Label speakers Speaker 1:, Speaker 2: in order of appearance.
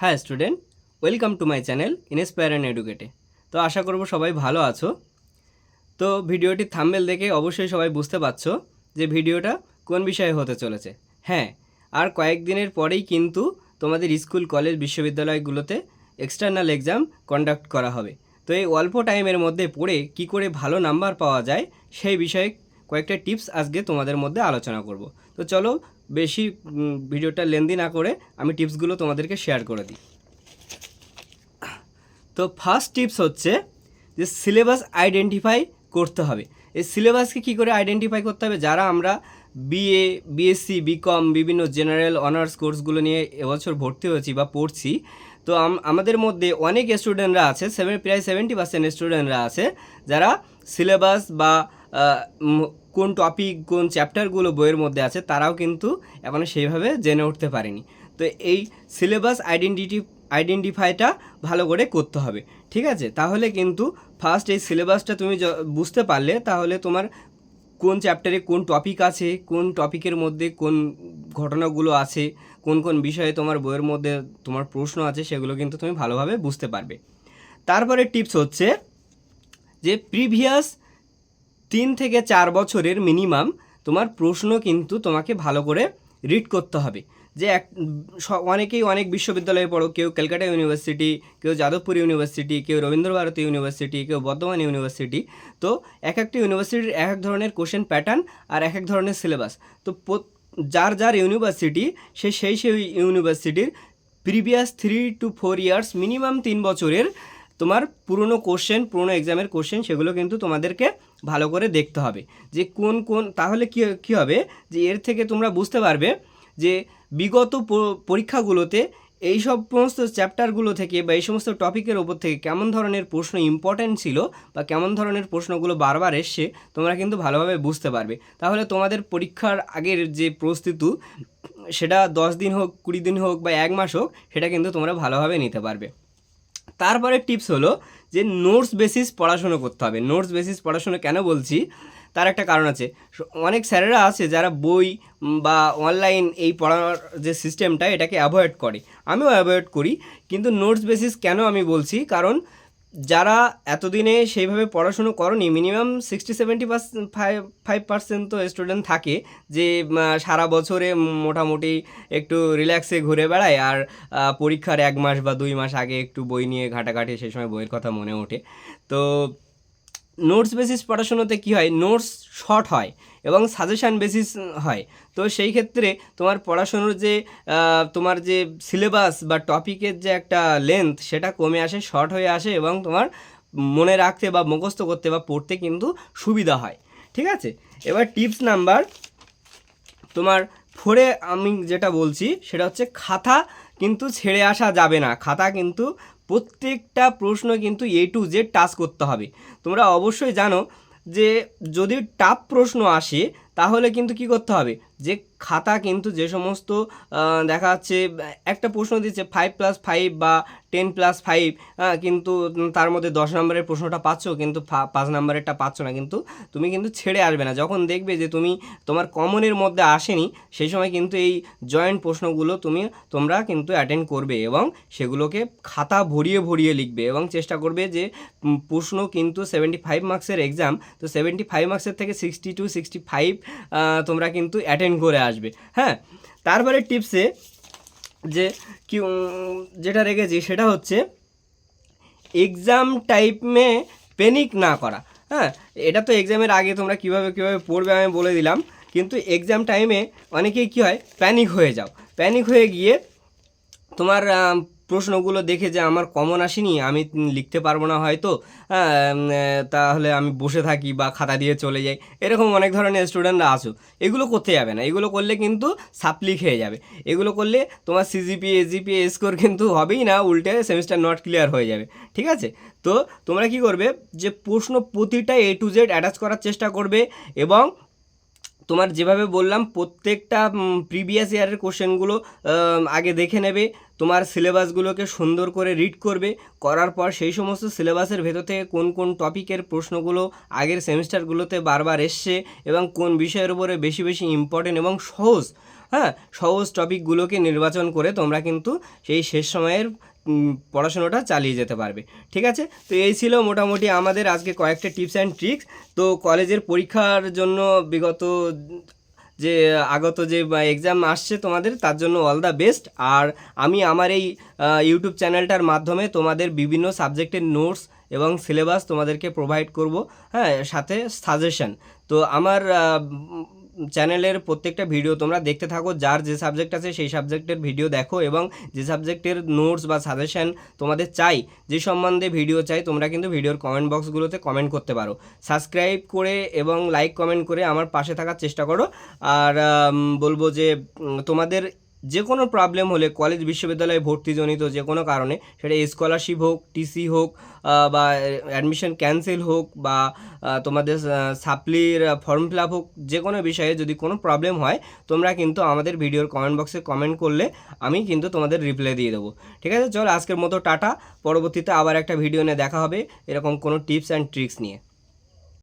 Speaker 1: হ্যাঁ student, welcome to my channel inspire and এডুকেটে। তো আশা করব সবাই ভালো আছো। তো ভিডিওটির থাম্বেল দেখে অবশ্যই সবাই বুঝতে পারছ যে ভিডিওটা কোন বিষয়ে হতে চলেছে। হ্যাঁ আর কয়েকদিনের পরেই কিন্তু তোমাদের স্কুল, কলেজ, বিশ্ববিদ্যালয়গুলোতে এক্সটার্নাল এক্সাম কন্ডাক্ট করা হবে। তো এই অল্প টাইমের মধ্যে পড়ে কি করে ভালো নাম্বার পাওয়া যায় সেই বিষয়ে কয়েকটা টিপস আজকে তোমাদের মধ্যে আলোচনা করব। তো চলো বেশি ভিডিওটা লেন্দি না করে আমি টিপসগুলো তোমাদেরকে শেয়ার করে দিই। তো ফার্স্ট টিপস হচ্ছে যে সিলেবাস আইডেন্টিফাই করতে হবে। এই সিলেবাসকে কী করে আইডেন্টিফাই করতে হবে? যারা আমরা বিএ বিএসসি বিকম বিভিন্ন জেনারেল অনার্স কোর্সগুলো নিয়ে এবছর ভর্তি হয়েছি বা পড়ছি, তো আমাদের মধ্যে অনেক স্টুডেন্টরা আছে সেভেন প্রায় সেভেন্টি পার্সেন্ট স্টুডেন্টরা আছে, যারা সিলেবাস বা কোন টপিক কোন চ্যাপ্টারগুলো বইয়ের মধ্যে আছে, তারাও কিন্তু এখনও সেইভাবে জেনে উঠতে পারেনি। তো এই সিলেবাস আইডেন্টিটি আইডেন্টিফাইটা ভালো করে করতে হবে, ঠিক আছে? তাহলে কিন্তু ফার্স্ট এই সিলেবাসটা তুমি বুঝতে পারলে, তাহলে তোমার কোন চ্যাপ্টারে কোন টপিক আছে, কোন টপিকের মধ্যে কোন ঘটনাগুলো আছে, কোন কোন বিষয়ে তোমার বইয়ের মধ্যে তোমার প্রশ্ন আছে, সেগুলো কিন্তু তুমি ভালোভাবে বুঝতে পারবে। তারপরে টিপস হচ্ছে যে প্রিভিয়াস তিন থেকে চার বছরের মিনিমাম তোমার প্রশ্ন কিন্তু তোমাকে ভালো করে রিড করতে হবে। যে এক অনেকেই অনেক বিশ্ববিদ্যালয়ে পড়ো, কেউ ক্যালকাটা ইউনিভার্সিটি, কেউ যাদবপুর ইউনিভার্সিটি, কেউ রবীন্দ্রভারতী ইউনিভার্সিটি, কেউ বর্ধমান ইউনিভার্সিটি। তো এক একটা ইউনিভার্সিটির এক এক ধরনের কোশ্চেন প্যাটার্ন আর এক এক ধরনের সিলেবাস তো যার যার ইউনিভার্সিটি, সে সেই সেই ইউনিভার্সিটির previous three two four years minimum তিন বছরের তোমার পুরনো কোশ্চেন পুরনো এক্সামের কোশ্চেন সেগুলো কিন্তু তোমাদেরকে ভালো করে দেখতে হবে। যে কোন কোন, তাহলে কী কী হবে? যে এর থেকে তোমরা বুঝতে পারবে যে বিগত পরীক্ষাগুলোতে এই সব সমস্ত চ্যাপ্টারগুলো থেকে বা এই সমস্ত টপিকের ওপর থেকে কেমন ধরনের প্রশ্ন ইম্পর্ট্যান্ট ছিল বা কেমন ধরনের প্রশ্নগুলো বারবার এসছে, তোমরা কিন্তু ভালোভাবে বুঝতে পারবে। তাহলে তোমাদের পরীক্ষার আগের যে প্রস্তুতি, সেটা দশ দিন হোক, কুড়ি দিন হোক বা এক মাস হোক, সেটা কিন্তু তোমরা ভালোভাবে নিতে পারবে। তারপরে টিপস হলো যে নোটস বেসিস পড়াশুনো করতে হবে। নোটস বেসিস পড়াশুনো কেন বলছি? তার একটা কারণ আছে। অনেক স্যারেরা আছে যারা বই বা অনলাইন এই পড়ার যে সিস্টেমটা এটাকে অ্যাভয়েড করে। আমিও অ্যাভয়েড করি, কিন্তু নোটস বেসিস কেন আমি বলছি? কারণ যারা এতদিনে সেইভাবে পড়াশুনো করনি minimum sixty seventy five five percent তো স্টুডেন্ট থাকে যে সারা বছরে মোটামুটি একটু রিল্যাক্সে ঘুরে বেড়ায় আর পরীক্ষার এক মাস বা দুই মাস আগে একটু বই নিয়ে ঘাটাঘাটি সেই সময় বইয়ের কথা মনে ওঠে। তো নোটস বেসিস পড়াশোনাতে কী হয়? নোটস শর্ট হয় এবং সাজেশান বেসিস হয়। তো সেই ক্ষেত্রে তোমার পড়াশোনার যে তোমার যে সিলেবাস বা টপিকের যে একটা লেন্থ সেটা কমে আসে, শর্ট হয়ে আসে এবং তোমার মনে রাখতে বা মুখস্থ করতে বা পড়তে কিন্তু সুবিধা হয়। ঠিক আছে? এবার টিপস নাম্বার, তোমার ফোরে আমি যেটা বলছি সেটা হচ্ছে খাতা কিন্তু ছেড়ে আসা যাবে না। খাতা কিন্তু প্রত্যেকটা প্রশ্ন কিন্তু এ টু জেড টাচ করতে হবে। তোমরা অবশ্যই জানো যে যদি টাফ প্রশ্ন আসে, তাহলে কিন্তু কি করতে হবে? যে খাতা কিন্তু যে সমস্ত দেখা যাচ্ছে, একটা প্রশ্ন দিচ্ছে ফাইভ প্লাস ফাইভ বা টেন প্লাস ফাইভ কিন্তু তার মধ্যে দশ নম্বরের প্রশ্নটা পাচ্ছ, কিন্তু পাঁচ নম্বরেরটা পাচ্ছ না। কিন্তু তুমি কিন্তু ছেড়ে আসবে না। যখন দেখবে যে তুমি তোমার কমনের মধ্যে আসেনি, সেই সময় কিন্তু এই জয়েন্ট প্রশ্নগুলো তুমি, তোমরা কিন্তু অ্যাটেন্ড করবে এবং সেগুলোকে খাতা ভরিয়ে ভরিয়ে লিখবে এবং চেষ্টা করবে যে প্রশ্ন কিন্তু সেভেন্টি ফাইভ মার্কসের এক্সাম তো সেভেন্টি ফাইভ মার্কসের থেকে সিক্সটি টু সিক্সটি ফাইভ তোমরা কিন্তু অ্যাটেন্ড করে আসবে। হ্যাঁ? তারপরে টিপসে যে কি যেটা রেখেছি সেটা হচ্ছে এক্সাম টাইপ মে প্যানিক না করা। হ্যাঁ? এটা তো এক্সামের আগে তোমরা কীভাবে কীভাবে পড়বে আমি বলে দিলাম। কিন্তু এক্সাম টাইমে অনেকেই কী হয়? প্যানিক হয়ে যাও। প্যানিক হয়ে গিয়ে তোমার প্রশ্নগুলো দেখে যে আমার কমন আসেনি আমি লিখতে পারব না হয়তো হ্যাঁ, তাহলে আমি বসে থাকি বা খাতা দিয়ে চলে যাই। এরকম অনেক ধরনের স্টুডেন্টরা আছো। এগুলো করতে যাবে না। এগুলো করলে কিন্তু সাপ্লি খেয়ে যাবে। এগুলো করলে তোমার সিজিপিএ এসজিপিএ স্কোর কিন্তু হবেই না উল্টে সেমিস্টার নট ক্লিয়ার হয়ে যাবে। ঠিক আছে? তো তোমরা কি করবে? যে প্রশ্ন প্রতিটা এ টু জেড অ্যাটাচ করার চেষ্টা করবে এবং তোমার যেভাবে বললাম প্রত্যেকটা প্রিভিয়াস ইয়ারের কোশ্চেনগুলো আগে দেখে নেবে। তোমার সিলেবাসগুলোকে সুন্দর করে রিড করবে। করার পর সেই সমস্ত সিলেবাসের ভেতর থেকে কোন কোন টপিকের প্রশ্নগুলো আগের সেমিস্টারগুলোতে বারবার এসছে এবং কোন বিষয়ের উপরে বেশি বেশি ইম্পর্টেন্ট এবং সহজ হ্যাঁ সহজ টপিকগুলোকে নির্বাচন করে তোমরা কিন্তু সেই শেষ সময়ের পড়াশোনাটা চালিয়ে যেতে পারবে। ঠিক আছে? তো এই ছিল মোটামুটি আমাদের আজকে কয়েকটা টিপস অ্যান্ড ট্রিক্স তো কলেজের পরীক্ষার জন্য বিগত যে, আগত যে এক্সাম আসছে তোমাদের, তার জন্য অল দ্য বেস্ট আর আমি আমার এই ইউটিউব চ্যানেলটার মাধ্যমে তোমাদের বিভিন্ন সাবজেক্টের নোটস এবং সিলেবাস তোমাদেরকে প্রোভাইড করব হ্যাঁ সাথে সাজেশন তো আমার চ্যানেলের প্রত্যেকটা ভিডিও তোমরা দেখতে থাকো, যার যে সাবজেক্ট আছে সেই সাবজেক্টের ভিডিও দেখো এবং যে সাবজেক্টের নোটস বা সাজেশন তোমাদের চাই, যে সম্বন্ধে ভিডিও চাই, তোমরা কিন্তু ভিডিওর কমেন্ট বক্সগুলোতে কমেন্ট করতে পারো। সাবস্ক্রাইব করে এবং লাইক কমেন্ট করে আমার পাশে থাকার চেষ্টা করো। আর বলব যে তোমাদের যে কোনো প্রবলেম হলে কলেজ বিশ্ববিদ্যালয়ে ভর্তিজনিত যে কোনো কারণে, সেটা স্কলারশিপ হোক টিসি হোক বা অ্যাডমিশন ক্যান্সেল হোক, বা তোমাদের সাপ্লির ফর্ম ফিল আপ হোক যে কোনো বিষয়ে যদি কোনো প্রবলেম হয়, তোমরা কিন্তু আমাদের ভিডিওর কমেন্ট বক্সে কমেন্ট করলে আমি কিন্তু তোমাদের রিপ্লাই দিয়ে দেবো। ঠিক আছে? চল আজকের মতো টাটা। পরবর্তীতে আবার একটা ভিডিও নিয়ে দেখা হবে। এরকম কোনো টিপস অ্যান্ড ট্রিক্স নিয়ে।